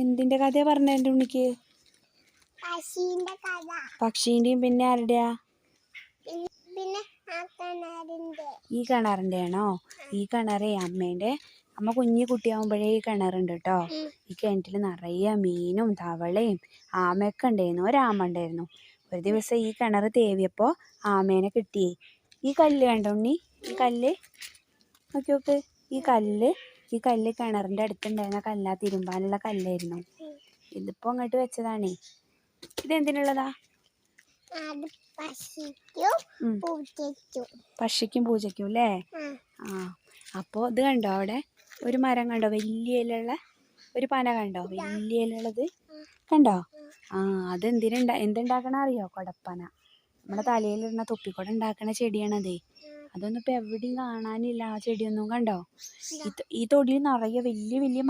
എന്തിന്റെ കഥയാ പറഞ്ഞ എന്റെ ഉണ്ണിക്ക്? പക്ഷീന്റെയും പിന്നെ ആരുടെയാ? കിണറിന്റെ ഈ കിണറിന്റെ. ആണോ ഈ കിണറേ അമ്മേന്റെ അമ്മ കുഞ്ഞു കുട്ടിയാവുമ്പോഴേ ഈ കിണറുണ്ട് കേട്ടോ. ഈ കിണറ്റിൽ നിറയെ മീനും തവളയും ആമയൊക്കെ ഉണ്ടായിരുന്നു. ഒരാമ ഉണ്ടായിരുന്നു ഒരു ദിവസം ഈ കിണർ തേവിയപ്പോൾ ആമേനെ കിട്ടിയേ. ഈ കല്ല് കണ്ടോ ഉണ്ണി? ഈ കല്ല്? നോക്കി നോക്ക്. ഈ കല്ല് ഈ കല്ല് കിണറിന്റെ അടുത്തുണ്ടായിരുന്ന കല്ലാ തിരുമ്പാനുള്ള കല്ലായിരുന്നു. ഇതിപ്പോൾ അങ്ങോട്ട് വെച്ചതാണേ. ഇതെന്തിനുള്ളതാ? പക്ഷിക്കും പൂജയ്ക്കും അല്ലേ? ആ അപ്പോൾ ഇത് കണ്ടോ അവിടെ? ഒരു മരം കണ്ടോ? വലിയ ഇലയുള്ള ഒരു പന കണ്ടോ? വലിയ ഇലയുള്ളത് കണ്ടോ? ആ അത് എന്തിനുണ്ടാ എന്തുണ്ടാക്കണ അറിയോ? കൊടപ്പന. നമ്മുടെ തലയിലിരുന്ന തൊപ്പിക്കൊട ഉണ്ടാക്കണ ചെടിയാണതേ. അതൊന്നും ഇപ്പൊ എവിടെയും കാണാനില്ല. ആ ചെടിയൊന്നും കണ്ടോ? ഈ തൊടിയിൽ നിറയെ വലിയ വലിയ